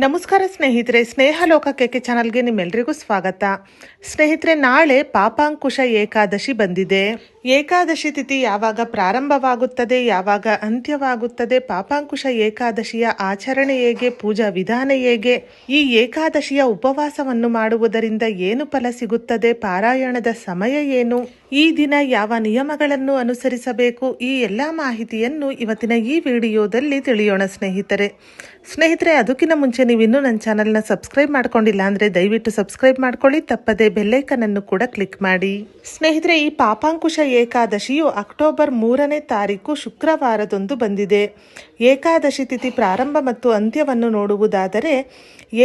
ನಮಸ್ಕಾರ ಸ್ನೇಹಿತರೆ ಸ್ನೇಹ ಲೋಕಕ್ಕೆ ಚಾನಲ್ಗೆ ನಿಮ್ಮೆಲ್ರಿಗೂ ಸ್ವಾಗತ. ಸ್ನೇಹಿತರೆ ನಾಳೆ ಪಾಪಾಂಕುಶ ಏಕಾದಶಿ ಬಂದಿದೆ. ಏಕಾದಶಿ ತಿಥಿ ಯಾವಾಗ ಪ್ರಾರಂಭವಾಗುತ್ತದೆ, ಯಾವಾಗ ಅಂತ್ಯವಾಗುತ್ತದೆ, ಪಾಪಾಂಕುಶ ಏಕಾದಶಿಯ ಆಚರಣೆ ಹೇಗೆ, ಪೂಜಾ ವಿಧಾನ ಹೇಗೆ, ಈ ಏಕಾದಶಿಯ ಉಪವಾಸವನ್ನು ಮಾಡುವುದರಿಂದ ಏನು ಫಲ ಸಿಗುತ್ತದೆ, ಪಾರಾಯಣದ ಸಮಯ ಏನು, ಈ ದಿನ ಯಾವ ನಿಯಮಗಳನ್ನು ಅನುಸರಿಸಬೇಕು, ಈ ಎಲ್ಲ ಮಾಹಿತಿಯನ್ನು ಇವತ್ತಿನ ಈ ವಿಡಿಯೋದಲ್ಲಿ ತಿಳಿಯೋಣ ಸ್ನೇಹಿತರೆ. ಸ್ನೇಹಿತರೆ, ಅದಕ್ಕಿಂತ ಮುಂಚೆ ನೀವು ಇನ್ನೂ ನನ್ನ ಚಾನಲ್ನ ಸಬ್ಸ್ಕ್ರೈಬ್ ಮಾಡ್ಕೊಂಡಿಲ್ಲ ಅಂದರೆ ದಯವಿಟ್ಟು ಸಬ್ಸ್ಕ್ರೈಬ್ ಮಾಡ್ಕೊಳ್ಳಿ, ತಪ್ಪದೆ ಬೆಲ್ಲೈಕನನ್ನು ಕೂಡ ಕ್ಲಿಕ್ ಮಾಡಿ. ಸ್ನೇಹಿತರೆ, ಈ ಪಾಪಾಂಕುಶ ಏಕಾದಶಿಯು ಅಕ್ಟೋಬರ್ ಮೂರನೇ ತಾರೀಕು ಶುಕ್ರವಾರದಂದು ಬಂದಿದೆ. ಏಕಾದಶಿ ತಿಥಿ ಪ್ರಾರಂಭ ಮತ್ತು ಅಂತ್ಯವನ್ನು ನೋಡುವುದಾದರೆ,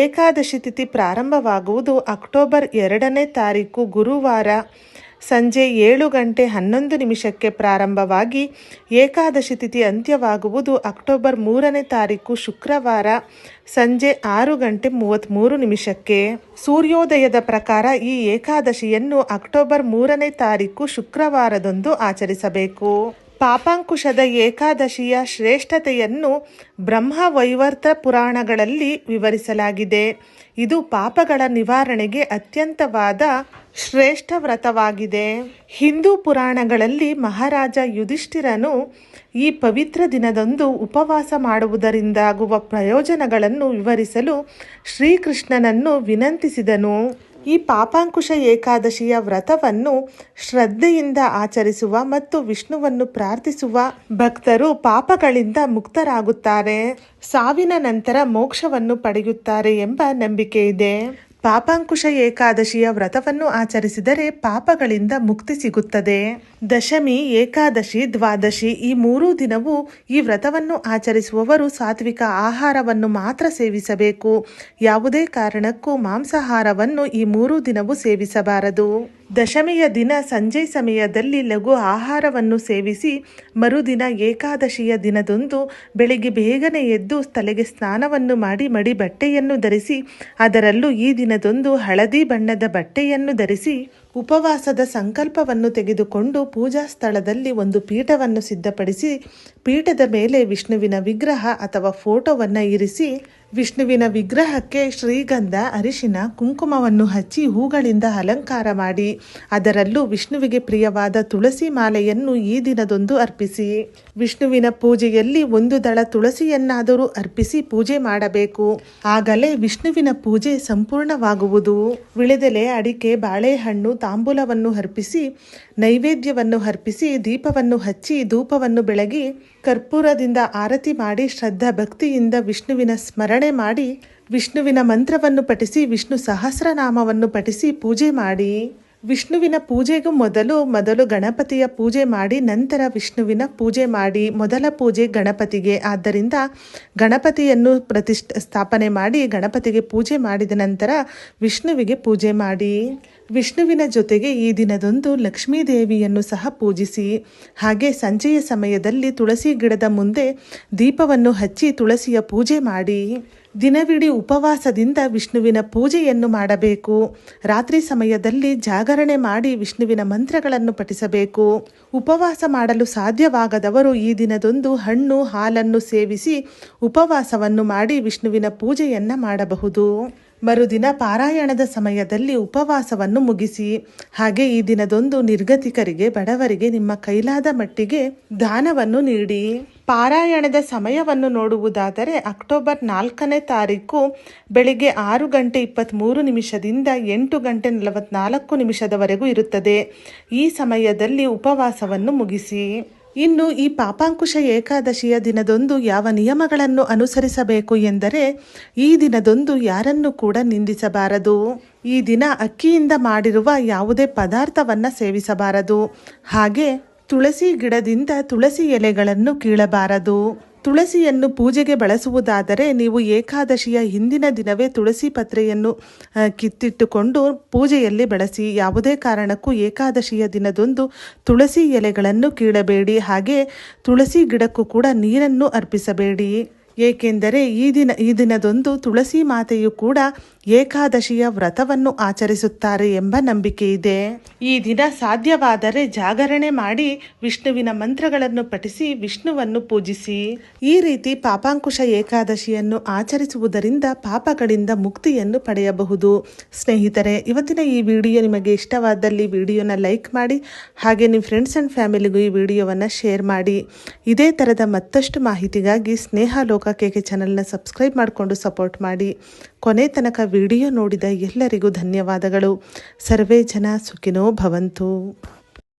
ಏಕಾದಶಿ ತಿಥಿ ಪ್ರಾರಂಭವಾಗುವುದು ಅಕ್ಟೋಬರ್ ಎರಡನೇ ತಾರೀಕು ಗುರುವಾರ. ಸಂಜೆ ಏಳು ಗಂಟೆ ಹನ್ನೊಂದು ನಿಮಿಷಕ್ಕೆ ಪ್ರಾರಂಭವಾಗಿ ಏಕಾದಶಿ ತಿಥಿ ಅಂತ್ಯವಾಗುವುದು ಅಕ್ಟೋಬರ್ ಮೂರನೇ ತಾರೀಕು ಶುಕ್ರವಾರ ಸಂಜೆ ಆರು ಗಂಟೆ ಮೂವತ್ತ್ಮೂರು ನಿಮಿಷಕ್ಕೆ. ಸೂರ್ಯೋದಯದ ಪ್ರಕಾರ ಈ ಏಕಾದಶಿಯನ್ನು ಅಕ್ಟೋಬರ್ ಮೂರನೇ ತಾರೀಕು ಶುಕ್ರವಾರದಂದು ಆಚರಿಸಬೇಕು. ಪಾಪಾಂಕುಶದ ಏಕಾದಶಿಯ ಶ್ರೇಷ್ಠತೆಯನ್ನು ಬ್ರಹ್ಮವೈವರ್ತ ಪುರಾಣಗಳಲ್ಲಿ ವಿವರಿಸಲಾಗಿದೆ. ಇದು ಪಾಪಗಳ ನಿವಾರಣೆಗೆ ಅತ್ಯಂತವಾದ ಶ್ರೇಷ್ಠ ವ್ರತವಾಗಿದೆ ಹಿಂದೂ ಪುರಾಣಗಳಲ್ಲಿ ಮಹಾರಾಜ ಯುಧಿಷ್ಠಿರನು ಈ ಪವಿತ್ರ ದಿನದಂದು ಉಪವಾಸ ಮಾಡುವುದರಿಂದಾಗುವ ಪ್ರಯೋಜನಗಳನ್ನು ವಿವರಿಸಲು ಶ್ರೀಕೃಷ್ಣನನ್ನು ವಿನಂತಿಸಿದನು. ಈ ಪಾಪಾಂಕುಶ ಏಕಾದಶಿಯ ವ್ರತವನ್ನು ಶ್ರದ್ಧೆಯಿಂದ ಆಚರಿಸುವ ಮತ್ತು ವಿಷ್ಣುವನ್ನು ಪ್ರಾರ್ಥಿಸುವ ಭಕ್ತರು ಪಾಪಗಳಿಂದ ಮುಕ್ತರಾಗುತ್ತಾರೆ. ಸಾವಿನ ನಂತರ ಮೋಕ್ಷವನ್ನು ಪಡೆಯುತ್ತಾರೆ ಎಂಬ ನಂಬಿಕೆ ಇದೆ ಪಾಪಾಂಕುಶ ಏಕಾದಶಿಯ ವ್ರತವನ್ನು ಆಚರಿಸಿದರೆ ಪಾಪಗಳಿಂದ ಮುಕ್ತಿ ಸಿಗುತ್ತದೆ. ದಶಮಿ, ಏಕಾದಶಿ, ದ್ವಾದಶಿ ಈ ಮೂರೂ ದಿನವೂ ಈ ವ್ರತವನ್ನು ಆಚರಿಸುವವರು ಸಾತ್ವಿಕ ಆಹಾರವನ್ನು ಮಾತ್ರ ಸೇವಿಸಬೇಕು. ಯಾವುದೇ ಕಾರಣಕ್ಕೂ ಮಾಂಸಾಹಾರವನ್ನು ಈ ಮೂರೂ ದಿನವೂ ಸೇವಿಸಬಾರದು. ದಶಮಿಯ ದಿನ ಸಂಜೆ ಸಮಯದಲ್ಲಿ ಲಘು ಆಹಾರವನ್ನು ಸೇವಿಸಿ ಮರುದಿನ ಏಕಾದಶಿಯ ದಿನದಂದು ಬೆಳಿಗ್ಗೆ ಬೇಗನೆ ಎದ್ದು ತಲೆಗೆ ಸ್ನಾನವನ್ನು ಮಾಡಿ ಮಡಿ ಬಟ್ಟೆಯನ್ನು ಧರಿಸಿ, ಅದರಲ್ಲೂ ಈ ದಿನದಂದು ಹಳದಿ ಬಣ್ಣದ ಬಟ್ಟೆಯನ್ನು ಧರಿಸಿ ಉಪವಾಸದ ಸಂಕಲ್ಪವನ್ನು ತೆಗೆದುಕೊಂಡು ಪೂಜಾ ಸ್ಥಳದಲ್ಲಿ ಒಂದು ಪೀಠವನ್ನು ಸಿದ್ಧಪಡಿಸಿ, ಪೀಠದ ಮೇಲೆ ವಿಷ್ಣುವಿನ ವಿಗ್ರಹ ಅಥವಾ ಫೋಟೋವನ್ನು ಇರಿಸಿ ವಿಷ್ಣುವಿನ ವಿಗ್ರಹಕ್ಕೆ ಶ್ರೀಗಂಧ, ಅರಿಶಿನ, ಕುಂಕುಮವನ್ನು ಹಚ್ಚಿ ಹೂಗಳಿಂದ ಅಲಂಕಾರ ಮಾಡಿ. ಅದರಲ್ಲೂ ವಿಷ್ಣುವಿಗೆ ಪ್ರಿಯವಾದ ತುಳಸಿ ಮಾಲೆಯನ್ನು ಈ ದಿನದೊಂದು ಅರ್ಪಿಸಿ. ವಿಷ್ಣುವಿನ ಪೂಜೆಯಲ್ಲಿ ಒಂದು ದಳ ತುಳಸಿಯನ್ನಾದರೂ ಅರ್ಪಿಸಿ ಪೂಜೆ ಮಾಡಬೇಕು. ಆಗಲೇ ವಿಷ್ಣುವಿನ ಪೂಜೆ ಸಂಪೂರ್ಣವಾಗುವುದು. ವಿಳೆದೆಲೆ ಅಡಿಕೆ, ಬಾಳೆಹಣ್ಣು, ತಾಂಬೂಲವನ್ನು ಅರ್ಪಿಸಿ, ನೈವೇದ್ಯವನ್ನು ಅರ್ಪಿಸಿ, ದೀಪವನ್ನು ಹಚ್ಚಿ, ಧೂಪವನ್ನು ಬೆಳಗಿ, ಕರ್ಪೂರದಿಂದ ಆರತಿ ಮಾಡಿ ಶ್ರದ್ಧಾ ಭಕ್ತಿಯಿಂದ ವಿಷ್ಣುವಿನ ಸ್ಮರಣೆ ಮಾಡಿ ವಿಷ್ಣುವಿನ ಮಂತ್ರವನ್ನು ಪಠಿಸಿ ವಿಷ್ಣು ಸಹಸ್ರನಾಮವನ್ನು ಪಠಿಸಿ ಪೂಜೆ ಮಾಡಿ. ವಿಷ್ಣುವಿನ ಪೂಜೆಗೂ ಮೊದಲು ಮೊದಲು ಗಣಪತಿಯ ಪೂಜೆ ಮಾಡಿ, ನಂತರ ವಿಷ್ಣುವಿನ ಪೂಜೆ ಮಾಡಿ, ಮೊದಲ ಪೂಜೆ ಗಣಪತಿಗೆ. ಆದ್ದರಿಂದ ಗಣಪತಿಯನ್ನು ಪ್ರತಿಷ್ಠ ಸ್ಥಾಪನೆ ಮಾಡಿ, ಗಣಪತಿಗೆ ಪೂಜೆ ಮಾಡಿದ ನಂತರ ವಿಷ್ಣುವಿಗೆ ಪೂಜೆ ಮಾಡಿ. ವಿಷ್ಣುವಿನ ಜೊತೆಗೆ ಈ ದಿನದಂದು ಲಕ್ಷ್ಮೀ ದೇವಿಯನ್ನು ಸಹ ಪೂಜಿಸಿ, ಹಾಗೆ ಸಂಜೆಯ ಸಮಯದಲ್ಲಿ ತುಳಸಿ ಗಿಡದ ಮುಂದೆ ದೀಪವನ್ನು ಹಚ್ಚಿ ತುಳಸಿಯ ಪೂಜೆ ಮಾಡಿ. ದಿನವಿಡೀ ಉಪವಾಸದಿಂದ ವಿಷ್ಣುವಿನ ಪೂಜೆಯನ್ನು ಮಾಡಬೇಕು. ರಾತ್ರಿ ಸಮಯದಲ್ಲಿ ಜಾಗರಣೆ ಮಾಡಿ ವಿಷ್ಣುವಿನ ಮಂತ್ರಗಳನ್ನು ಪಠಿಸಬೇಕು. ಉಪವಾಸ ಮಾಡಲು ಸಾಧ್ಯವಾಗದವರು ಈ ದಿನದೊಂದು ಹಣ್ಣು ಹಾಲನ್ನು ಸೇವಿಸಿ ಉಪವಾಸವನ್ನು ಮಾಡಿ ವಿಷ್ಣುವಿನ ಪೂಜೆಯನ್ನು ಮಾಡಬಹುದು. ಮರುದಿನ ಪಾರಾಯಣದ ಸಮಯದಲ್ಲಿ ಉಪವಾಸವನ್ನು ಮುಗಿಸಿ, ಹಾಗೆ ಈ ದಿನದೊಂದು ನಿರ್ಗತಿಕರಿಗೆ, ಬಡವರಿಗೆ, ನಿಮ್ಮ ಕೈಲಾದ ಮಟ್ಟಿಗೆ ದಾನವನ್ನು ನೀಡಿ. ಪಾರಾಯಣದ ಸಮಯವನ್ನು ನೋಡುವುದಾದರೆ ಅಕ್ಟೋಬರ್ ನಾಲ್ಕನೇ ತಾರೀಕು ಬೆಳಿಗ್ಗೆ ಆರು ಗಂಟೆ ಇಪ್ಪತ್ತ್ಮೂರು ನಿಮಿಷದಿಂದ ಎಂಟು ಗಂಟೆ ನಲವತ್ನಾಲ್ಕು ನಿಮಿಷದವರೆಗೂ ಇರುತ್ತದೆ. ಈ ಸಮಯದಲ್ಲಿ ಉಪವಾಸವನ್ನು ಮುಗಿಸಿ. ಇನ್ನು ಈ ಪಾಪಾಂಕುಶ ಏಕಾದಶಿಯ ದಿನದೊಂದು ಯಾವ ನಿಯಮಗಳನ್ನು ಅನುಸರಿಸಬೇಕು ಎಂದರೆ ಈ ದಿನದೊಂದು ಯಾರನ್ನು ಕೂಡ ನಿಂದಿಸಬಾರದು. ಈ ದಿನ ಅಕ್ಕಿಯಿಂದ ಮಾಡಿರುವ ಯಾವುದೇ ಪದಾರ್ಥವನ್ನು ಸೇವಿಸಬಾರದು. ಹಾಗೆ ತುಳಸಿ ಗಿಡದಿಂದ ತುಳಸಿ ಎಲೆಗಳನ್ನು ಕೀಳಬಾರದು. ತುಳಸಿಯನ್ನು ಪೂಜೆಗೆ ಬಳಸುವುದಾದರೆ ನೀವು ಏಕಾದಶಿಯ ಹಿಂದಿನ ದಿನವೇ ತುಳಸಿ ಪತ್ರೆಯನ್ನು ಕಿತ್ತಿಟ್ಟುಕೊಂಡು ಪೂಜೆಯಲ್ಲಿ ಬಳಸಿ ಯಾವುದೇ ಕಾರಣಕ್ಕೂ ಏಕಾದಶಿಯ ದಿನದೊಂದು ತುಳಸಿ ಎಲೆಗಳನ್ನು ಕೀಳಬೇಡಿ. ಹಾಗೆ ತುಳಸಿ ಗಿಡಕ್ಕೂ ಕೂಡ ನೀರನ್ನು ಅರ್ಪಿಸಬೇಡಿ. ಏಕೆಂದರೆ ಈ ದಿನ, ಈ ದಿನದೊಂದು ತುಳಸಿ ಮಾತೆಯು ಕೂಡ ಏಕಾದಶಿಯ ವ್ರತವನ್ನು ಆಚರಿಸುತ್ತಾರೆ ಎಂಬ ನಂಬಿಕೆ ಇದೆ. ಈ ದಿನ ಸಾಧ್ಯವಾದರೆ ಜಾಗರಣೆ ಮಾಡಿ ವಿಷ್ಣುವಿನ ಮಂತ್ರಗಳನ್ನು ಪಠಿಸಿ ವಿಷ್ಣುವನ್ನು ಪೂಜಿಸಿ. ಈ ರೀತಿ ಪಾಪಾಂಕುಶ ಏಕಾದಶಿಯನ್ನು ಆಚರಿಸುವುದರಿಂದ ಪಾಪಗಳಿಂದ ಮುಕ್ತಿಯನ್ನು ಪಡೆಯಬಹುದು. ಸ್ನೇಹಿತರೆ, ಇವತ್ತಿನ ಈ ವಿಡಿಯೋ ನಿಮಗೆ ಇಷ್ಟವಾದಲ್ಲಿ ವಿಡಿಯೋನ ಲೈಕ್ ಮಾಡಿ, ಹಾಗೆ ನಿಮ್ಮ ಫ್ರೆಂಡ್ಸ್ ಆ್ಯಂಡ್ ಫ್ಯಾಮಿಲಿಗೂ ಈ ವಿಡಿಯೋವನ್ನು ಶೇರ್ ಮಾಡಿ. ಇದೇ ಥರದ ಮತ್ತಷ್ಟು ಮಾಹಿತಿಗಾಗಿ ಸ್ನೇಹ ಕೇಕೆ ಚಾನಲ್ನ ಸಬ್ಸ್ಕ್ರೈಬ್ ಮಾಡಿಕೊಂಡು ಸಪೋರ್ಟ್ ಮಾಡಿ. ಕೊನೆ ತನಕ ವಿಡಿಯೋ ನೋಡಿದ ಎಲ್ಲರಿಗೂ ಧನ್ಯವಾದಗಳು. ಸರ್ವೇ ಜನ ಸುಖಿನೋ ಭವಂತು.